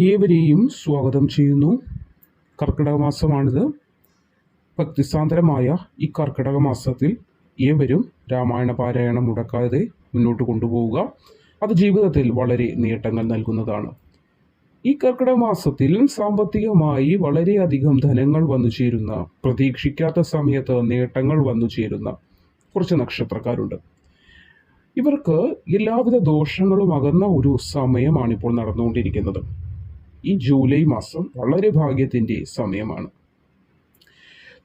ഏവരെയും സ്വാഗതം ചെയ്യുന്നു. കർക്കിടക മാസമാണിത് ഭക്തിസാന്ദ്രമായ ഈ കർക്കിടക മാസത്തിൽ ഏവരും രാമായണ പാരായണം മുടക്കാതെ മുന്നോട്ട് കൊണ്ടുപോവുക. അത് ജീവിതത്തിൽ വളരെ നേട്ടങ്ങൾ നൽകുന്നതാണ്. ഈ കർക്കിടക മാസത്തിൽ സാമ്പത്തികമായി വളരെയധികം ധനങ്ങൾ വന്നു ചേരുന്ന പ്രതീക്ഷിക്കാത്ത സമയത്ത് നേട്ടങ്ങൾ വന്നു ചേരുന്ന കുറച്ച് നക്ഷത്രക്കാരുണ്ട്. ഇവർക്ക് എല്ലാവിധ ദോഷങ്ങളും അകന്ന ഒരു സമയമാണിപ്പോൾ നടന്നുകൊണ്ടിരിക്കുന്നത്. ഈ ജൂലൈ മാസം വളരെ ഭാഗ്യത്തിന്റെ സമയമാണ്.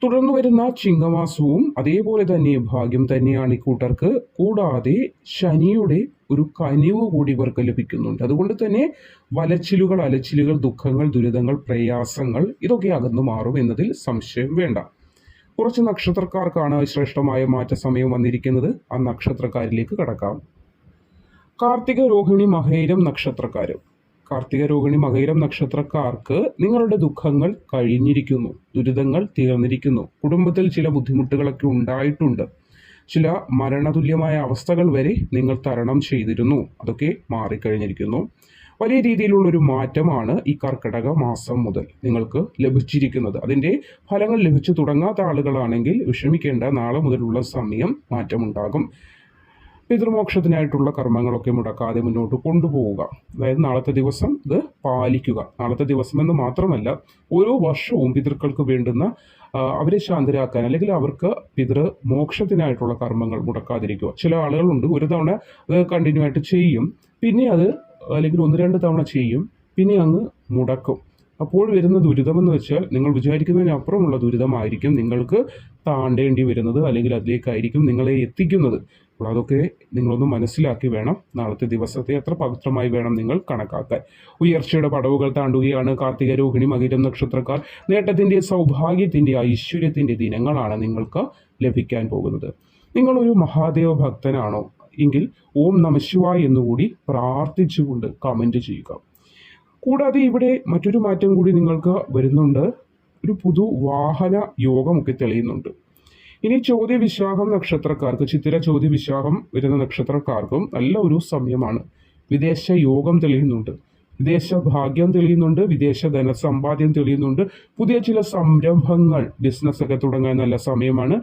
തുടർന്ന് വരുന്ന ചിങ്ങമാസവും അതേപോലെ തന്നെ ഭാഗ്യം തന്നെയാണ് ഈ കൂട്ടർക്ക്. കൂടാതെ ശനിയുടെ ഒരു കനിവ് കൂടി ഇവർക്ക് ലഭിക്കുന്നുണ്ട്. അതുകൊണ്ട് തന്നെ വലച്ചിലുകൾ അലച്ചിലുകൾ ദുഃഖങ്ങൾ ദുരിതങ്ങൾ പ്രയാസങ്ങൾ ഇതൊക്കെ അകന്നു മാറും എന്നതിൽ സംശയം വേണ്ട. കുറച്ച് നക്ഷത്രക്കാർക്കാണ് ശ്രേഷ്ഠമായ മാറ്റ സമയം വന്നിരിക്കുന്നത്. ആ നക്ഷത്രക്കാരിലേക്ക് കടക്കാം. കാർത്തിക രോഹിണി മഹേരം നക്ഷത്രക്കാരും. കാർത്തിക രോഹിണി മകയിരം നക്ഷത്രക്കാർക്ക് നിങ്ങളുടെ ദുഃഖങ്ങൾ കഴിഞ്ഞിരിക്കുന്നു ദുരിതങ്ങൾ തീർന്നിരിക്കുന്നു. കുടുംബത്തിൽ ചില ബുദ്ധിമുട്ടുകളൊക്കെ ഉണ്ടായിട്ടുണ്ട്. ചില മരണതുല്യമായ അവസ്ഥകൾ വരെ നിങ്ങൾ തരണം ചെയ്തിരുന്നു. അതൊക്കെ മാറിക്കഴിഞ്ഞിരിക്കുന്നു. വലിയ രീതിയിലുള്ള ഒരു മാറ്റമാണ് ഈ കർക്കിടക മാസം മുതൽ നിങ്ങൾക്ക് ലഭിച്ചിരിക്കുന്നത്. അതിന്റെ ഫലങ്ങൾ ലഭിച്ചു തുടങ്ങാത്ത ആളുകളാണെങ്കിൽ വിഷമിക്കേണ്ട നാളെ മുതലുള്ള സമയം മാറ്റമുണ്ടാകും. പിതൃമോക്ഷത്തിനായിട്ടുള്ള കർമ്മങ്ങളൊക്കെ മുടക്കാതെ മുന്നോട്ട് കൊണ്ടുപോവുക. അതായത് നാളത്തെ ദിവസം ഇത് പാലിക്കുക. നാളത്തെ ദിവസം എന്ന് മാത്രമല്ല ഓരോ വർഷവും പിതൃക്കൾക്ക് വേണ്ടുന്ന അവരെ ശാന്തരാക്കാൻ അല്ലെങ്കിൽ അവർക്ക് പിതൃ മോക്ഷത്തിനായിട്ടുള്ള കർമ്മങ്ങൾ മുടക്കാതിരിക്കുക. ചില ആളുകളുണ്ട് ഒരു തവണ അത് കണ്ടിന്യൂ ആയിട്ട് ചെയ്യും പിന്നെ അത് അല്ലെങ്കിൽ ഒന്ന് രണ്ട് തവണ ചെയ്യും പിന്നെ അങ്ങ് മുടക്കും. അപ്പോൾ വരുന്ന ദുരിതം എന്ന് വെച്ചാൽ നിങ്ങൾ വിചാരിക്കുന്നതിനപ്പുറമുള്ള ദുരിതമായിരിക്കും നിങ്ങൾക്ക് താണ്ടേണ്ടി വരുന്നത് അല്ലെങ്കിൽ അതിലേക്കായിരിക്കും നിങ്ങളെ എത്തിക്കുന്നത്. അപ്പോൾ അതൊക്കെ നിങ്ങളൊന്ന് മനസ്സിലാക്കി വേണം നാളത്തെ ദിവസത്തെ എത്ര പവിത്രമായി വേണം നിങ്ങൾ കണക്കാക്കാൻ. ഉയർച്ചയുടെ പടവുകൾ താണ്ടുകയാണ് കാർത്തിക രോഹിണി മകിരം നക്ഷത്രക്കാർ. നേട്ടത്തിന്റെ സൗഭാഗ്യത്തിന്റെ ഐശ്വര്യത്തിന്റെ ദിനങ്ങളാണ് നിങ്ങൾക്ക് ലഭിക്കാൻ പോകുന്നത്. നിങ്ങളൊരു മഹാദേവ ഭക്തനാണോ? എങ്കിൽ ഓം നമശിവായ് എന്നുകൂടി പ്രാർത്ഥിച്ചുകൊണ്ട് കമന്റ് ചെയ്യുക. കൂടാതെ ഇവിടെ മറ്റൊരു മാറ്റം കൂടി നിങ്ങൾക്ക് വരുന്നുണ്ട്. ഒരു പുതു വാഹന യോഗമൊക്കെ തെളിയുന്നുണ്ട്. ഇനി ചോദ്യ വിശാഖം നക്ഷത്രക്കാർക്ക് ചിത്തിര ചോദ്യ വിശാഖം വരുന്ന നക്ഷത്രക്കാർക്കും നല്ല ഒരു സമയമാണ്. വിദേശ യോഗം തെളിയുന്നുണ്ട്. വിദേശ ഭാഗ്യം തെളിയുന്നുണ്ട്. വിദേശ ധനസമ്പാദ്യം തെളിയുന്നുണ്ട്. പുതിയ ചില സംരംഭങ്ങൾ ബിസിനസ്സൊക്കെ തുടങ്ങാൻ നല്ല സമയമാണ്.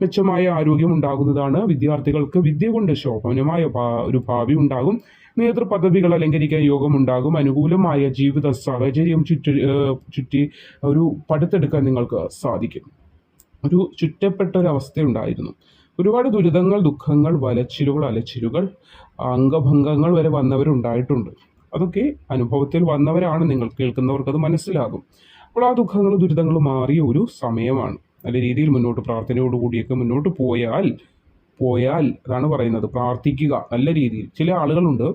മെച്ചമായ ആരോഗ്യം ഉണ്ടാകുന്നതാണ് വിദ്യാർത്ഥികൾക്ക് വിദ്യ കൊണ്ട് ശോഭനമായ ഒരു ഭാവി ഉണ്ടാകും. നേതൃപദവികൾ അലങ്കരിക്കാൻ യോഗം ഉണ്ടാകും. അനുകൂലമായ ജീവിത സാഹചര്യം ചുറ്റി ചുറ്റി ഒരു പടുത്തെടുക്കാൻ നിങ്ങൾക്ക് സാധിക്കും. ഒരു ചുറ്റപ്പെട്ട ഒരു അവസ്ഥയുണ്ടായിരുന്നു ഒരുപാട് ദുരിതങ്ങൾ ദുഃഖങ്ങൾ വലച്ചിലുകൾ അലച്ചിലുകൾ അംഗഭംഗങ്ങൾ വരെ വന്നവരുണ്ടായിട്ടുണ്ട്. അതൊക്കെ അനുഭവത്തിൽ വന്നവരാണ് നിങ്ങൾ കേൾക്കുന്നവർക്ക് അത് മനസ്സിലാകും. അപ്പോൾ ആ ദുഃഖങ്ങളും ദുരിതങ്ങളും മാറിയ ഒരു സമയമാണ്. നല്ല രീതിയിൽ മുന്നോട്ട് പ്രാർത്ഥനയോടുകൂടിയൊക്കെ മുന്നോട്ട് പോയാൽ പോയാൽ അതാണ് പറയുന്നത്. പ്രാർത്ഥിക്കുക നല്ല രീതിയിൽ. ചില ആളുകളുണ്ട്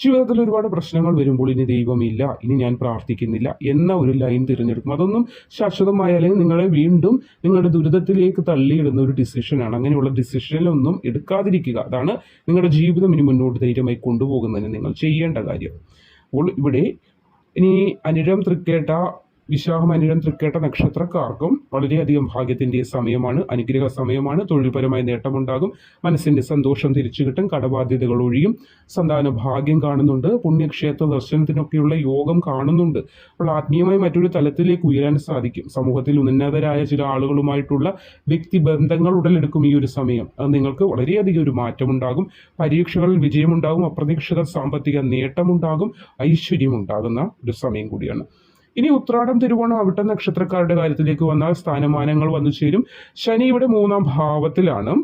ജീവിതത്തിൽ ഒരുപാട് പ്രശ്നങ്ങൾ വരുമ്പോൾ ഇനി ദൈവമില്ല ഇനി ഞാൻ പ്രാർത്ഥിക്കുന്നില്ല എന്ന ഒരു ലൈൻ തിരഞ്ഞെടുക്കും. അതൊന്നും ശാശ്വതമായ അല്ലെങ്കിൽ നിങ്ങളെ വീണ്ടും നിങ്ങളുടെ ദുരിതത്തിലേക്ക് തള്ളിയിടുന്ന ഒരു ഡിസിഷനാണ് അങ്ങനെയുള്ള ഡിസിഷനിലൊന്നും എടുക്കാതിരിക്കുക. അതാണ് നിങ്ങളുടെ ജീവിതം ഇനി മുന്നോട്ട് ധൈര്യമായി കൊണ്ടുപോകുന്നതിന് നിങ്ങൾ ചെയ്യേണ്ട കാര്യം. അപ്പോൾ ഇവിടെ ഇനി അനിഴം തൃക്കേട്ട വിശാഖം അനിഴം തൃക്കേട്ട നക്ഷത്രക്കാർക്കും വളരെയധികം ഭാഗ്യത്തിന്റെ സമയമാണ്. അനുഗ്രഹ സമയമാണ്. തൊഴിൽപരമായ നേട്ടമുണ്ടാകും. മനസ്സിന്റെ സന്തോഷം തിരിച്ചു കിട്ടും. കടബാധ്യതകൾ ഒഴിയും. സന്താന ഭാഗ്യം കാണുന്നുണ്ട്. പുണ്യക്ഷേത്ര ദർശനത്തിനൊക്കെയുള്ള യോഗം കാണുന്നുണ്ട്. അപ്പോൾ ആത്മീയമായി മറ്റൊരു തലത്തിലേക്ക് ഉയരാൻ സാധിക്കും. സമൂഹത്തിൽ ഉന്നതരായ ചില ആളുകളുമായിട്ടുള്ള വ്യക്തിബന്ധങ്ങൾ ഉടലെടുക്കും ഈ ഒരു സമയം. അത് നിങ്ങൾക്ക് വളരെയധികം ഒരു മാറ്റമുണ്ടാകും. പരീക്ഷകളിൽ വിജയമുണ്ടാകും. അപ്രതീക്ഷിത സാമ്പത്തിക നേട്ടമുണ്ടാകും. ഐശ്വര്യമുണ്ടാകുന്ന ഒരു സമയം കൂടിയാണ്. ഇനി ഉത്രാടം തിരുവോണം അവിട്ട നക്ഷത്രക്കാരുടെ കാര്യത്തിലേക്ക് വന്നാൽ സ്ഥാനമാനങ്ങൾ വന്നു ചേരും. ശനി ഇവിടെ മൂന്നാം ഭാവത്തിലാണ്.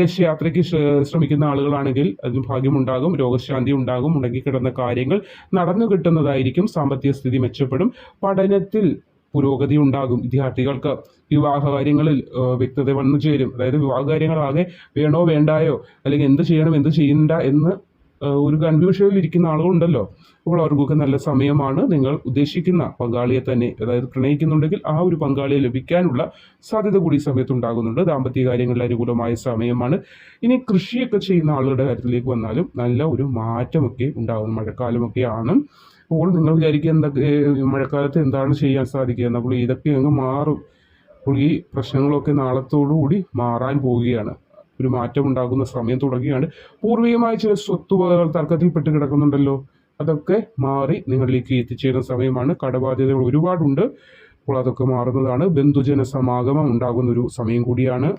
ദേശയാത്രയ്ക്ക് ശ്രമിക്കുന്ന ആളുകളാണെങ്കിൽ അതിന് ഭാഗ്യമുണ്ടാകും രോഗശാന്തി ഉണ്ടാകും മുടങ്ങിക്കിടന്ന കാര്യങ്ങൾ നടന്നു കിട്ടുന്നതായിരിക്കും സാമ്പത്തിക സ്ഥിതി മെച്ചപ്പെടും. പഠനത്തിൽ പുരോഗതി ഉണ്ടാകും വിദ്യാർത്ഥികൾക്ക്. വിവാഹ കാര്യങ്ങളിൽ വ്യക്തത വന്നു ചേരും. അതായത് വിവാഹ കാര്യങ്ങളാകെ വേണോ വേണ്ടായോ അല്ലെങ്കിൽ എന്ത് ചെയ്യണം എന്ത് ചെയ്യണ്ട എന്ന് ഒരു കൺഫ്യൂഷനിൽ ഇരിക്കുന്ന ആളുകളുണ്ടല്ലോ. അപ്പോൾ അവർക്കൊക്കെ നല്ല സമയമാണ് നിങ്ങൾ ഉദ്ദേശിക്കുന്ന പങ്കാളിയെ തന്നെ അതായത് പ്രണയിക്കുന്നുണ്ടെങ്കിൽ ആ ഒരു പങ്കാളിയെ ലഭിക്കാനുള്ള സാധ്യത കൂടി സമയത്ത് ഉണ്ടാകുന്നുണ്ട് ദാമ്പത്യ കാര്യങ്ങളിൽ അനുകൂലമായ സമയമാണ്. ഇനി കൃഷിയൊക്കെ ചെയ്യുന്ന ആളുകളുടെ കാര്യത്തിലേക്ക് വന്നാലും നല്ല ഒരു മാറ്റമൊക്കെ ഉണ്ടാകും. മഴക്കാലമൊക്കെയാണ്. അപ്പോൾ നിങ്ങൾ വിചാരിക്കുക എന്തൊക്കെ മഴക്കാലത്ത് എന്താണ് ചെയ്യാൻ സാധിക്കുക? എന്നപ്പോൾ ഇതൊക്കെ അങ്ങ് മാറും. അപ്പോൾ ഈ പ്രശ്നങ്ങളൊക്കെ നാളത്തോടു കൂടി മാറാൻ പോവുകയാണ്. ഒരു മാറ്റം ഉണ്ടാകുന്ന സമയം തുടങ്ങുകയാണ് പൂർവികമായ ചില സ്വത്തുവകകൾ തർക്കത്തിൽപ്പെട്ട് കിടക്കുന്നുണ്ടല്ലോ. അതൊക്കെ മാറി നിങ്ങളിലേക്ക് എത്തിച്ചേരുന്ന സമയമാണ്. കടബാധ്യതകൾ ഒരുപാടുണ്ട്. അപ്പോൾ അതൊക്കെ മാറുന്നതാണ്. ബന്ധുജന സമാഗമം ഉണ്ടാകുന്ന ഒരു സമയം കൂടിയാണ്.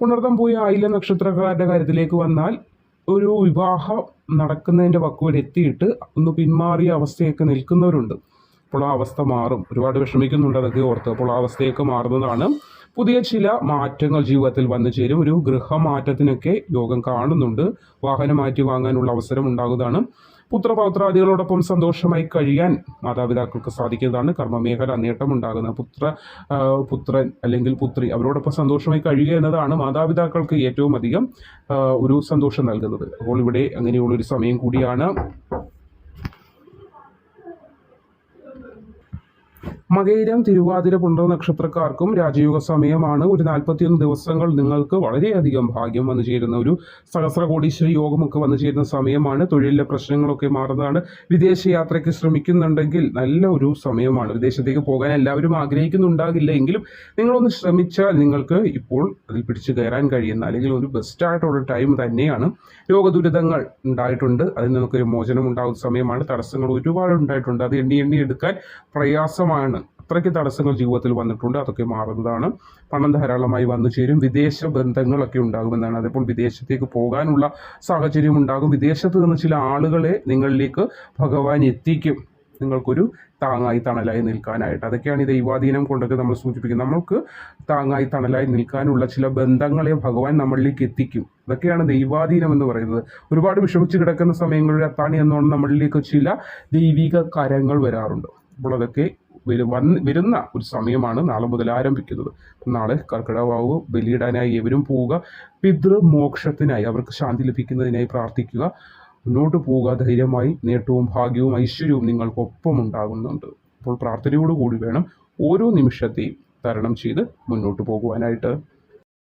പുണർത്തം പോയ ആയില നക്ഷത്രക്കാരുടെ കാര്യത്തിലേക്ക് വന്നാൽ ഒരു വിവാഹം നടക്കുന്നതിന്റെ വക്കുവരെ എത്തിയിട്ട് ഒന്ന് പിന്മാറിയ അവസ്ഥയൊക്കെ നിൽക്കുന്നവരുണ്ട്. അപ്പോൾ ആ അവസ്ഥ മാറും. ഒരുപാട് വിഷമിക്കുന്നുണ്ട് അതൊക്കെ ഓർത്ത്. അപ്പോൾ ആ അവസ്ഥയൊക്കെ മാറുന്നതാണ്. പുതിയ ചില മാറ്റങ്ങൾ ജീവിതത്തിൽ വന്നു ചേരും. ഒരു ഗൃഹമാറ്റത്തിനൊക്കെ യോഗം കാണുന്നുണ്ട്. വാഹനം മാറ്റി വാങ്ങാനുള്ള അവസരം ഉണ്ടാകുന്നതാണ്. പുത്രപൗത്രാദികളോടൊപ്പം സന്തോഷമായി കഴിയാൻ മാതാപിതാക്കൾക്ക് സാധിക്കുന്നതാണ് കർമ്മമേഖല നേട്ടമുണ്ടാകുന്നത് പുത്ര പുത്രൻ അല്ലെങ്കിൽ പുത്രി അവരോടൊപ്പം സന്തോഷമായി കഴിയുക എന്നതാണ് മാതാപിതാക്കൾക്ക് ഏറ്റവും അധികം ഒരു സന്തോഷം നൽകുന്നത്. അപ്പോൾ ഇവിടെ അങ്ങനെയുള്ളൊരു സമയം കൂടിയാണ്. മകയിരം തിരുവാതിര പുണ്ടർ നക്ഷത്രക്കാർക്കും രാജയോഗ സമയമാണ് ഒരു നാൽപ്പത്തിയൊന്ന് ദിവസങ്ങൾ നിങ്ങൾക്ക് വളരെയധികം ഭാഗ്യം വന്നു ചേരുന്ന ഒരു സഹസ്രകോടീശ്വര യോഗമൊക്കെ വന്നു ചേരുന്ന സമയമാണ്. തൊഴിലിലെ പ്രശ്നങ്ങളൊക്കെ മാറുന്നതാണ്. വിദേശ യാത്രയ്ക്ക് ശ്രമിക്കുന്നുണ്ടെങ്കിൽ നല്ല ഒരു സമയമാണ്. വിദേശത്തേക്ക് പോകാൻ എല്ലാവരും ആഗ്രഹിക്കുന്നുണ്ടാകില്ല എങ്കിലും നിങ്ങളൊന്ന് ശ്രമിച്ചാൽ നിങ്ങൾക്ക് ഇപ്പോൾ അതിൽ പിടിച്ചു കയറാൻ കഴിയുന്ന അല്ലെങ്കിൽ ഒരു ബെസ്റ്റായിട്ടുള്ള ടൈം തന്നെയാണ്. രോഗദുരിതങ്ങൾ ഉണ്ടായിട്ടുണ്ട്. അതിൽ നിന്നൊക്കെ മോചനം ഉണ്ടാകുന്ന സമയമാണ്. തടസ്സങ്ങൾ ഒരുപാട് ഉണ്ടായിട്ടുണ്ട്. അത് എണ്ണി എണ്ണി എടുക്കാൻ പ്രയാസമാണ്. അത്രയ്ക്ക് തടസ്സങ്ങൾ ജീവിതത്തിൽ വന്നിട്ടുണ്ട്. അതൊക്കെ മാറുന്നതാണ്. പണം ധാരാളമായി വന്നു ചേരും. വിദേശ ബന്ധങ്ങളൊക്കെ ഉണ്ടാകുമെന്നാണ്. അതേപോലെ വിദേശത്തേക്ക് പോകാനുള്ള സാഹചര്യം ഉണ്ടാകും. വിദേശത്ത് നിന്ന് ചില ആളുകളെ നിങ്ങളിലേക്ക് ഭഗവാൻ എത്തിക്കും. നിങ്ങൾക്കൊരു താങ്ങായി തണലായി നിൽക്കാനായിട്ട്. അതൊക്കെയാണ് ഈ ദൈവാധീനം കൊണ്ടൊക്കെ നമ്മൾ സൂചിപ്പിക്കുന്നത്. നമ്മൾക്ക് താങ്ങായി തണലായി നിൽക്കാനുള്ള ചില ബന്ധങ്ങളെ ഭഗവാൻ നമ്മളിലേക്ക് എത്തിക്കും. അതൊക്കെയാണ് ദൈവാധീനം എന്ന് പറയുന്നത്. ഒരുപാട് വിഷമിച്ച് കിടക്കുന്ന സമയങ്ങളിൽ അത്താണി എന്നോണം നമ്മളിലേക്ക് ചില ദൈവിക കരങ്ങൾ വരാറുണ്ട്. അപ്പോൾ അതൊക്കെ വന്ന് വരുന്ന ഒരു സമയമാണ് നാളെ മുതൽ ആരംഭിക്കുന്നത്. നാളെ കർക്കിടവാവ് ബലിയിടാനായി എവരും പോവുക പിതൃമോക്ഷത്തിനായി അവർക്ക് ശാന്തി ലഭിക്കുന്നതിനായി പ്രാർത്ഥിക്കുക. മുന്നോട്ട് പോവുക ധൈര്യമായി നേട്ടവും ഭാഗ്യവും ഐശ്വര്യവും നിങ്ങൾക്കൊപ്പം ഉണ്ടാകുന്നുണ്ട്. അപ്പോൾ പ്രാർത്ഥനയോടുകൂടി വേണം ഓരോ നിമിഷത്തെയും തരണം ചെയ്ത് മുന്നോട്ട് പോകുവാനായിട്ട്.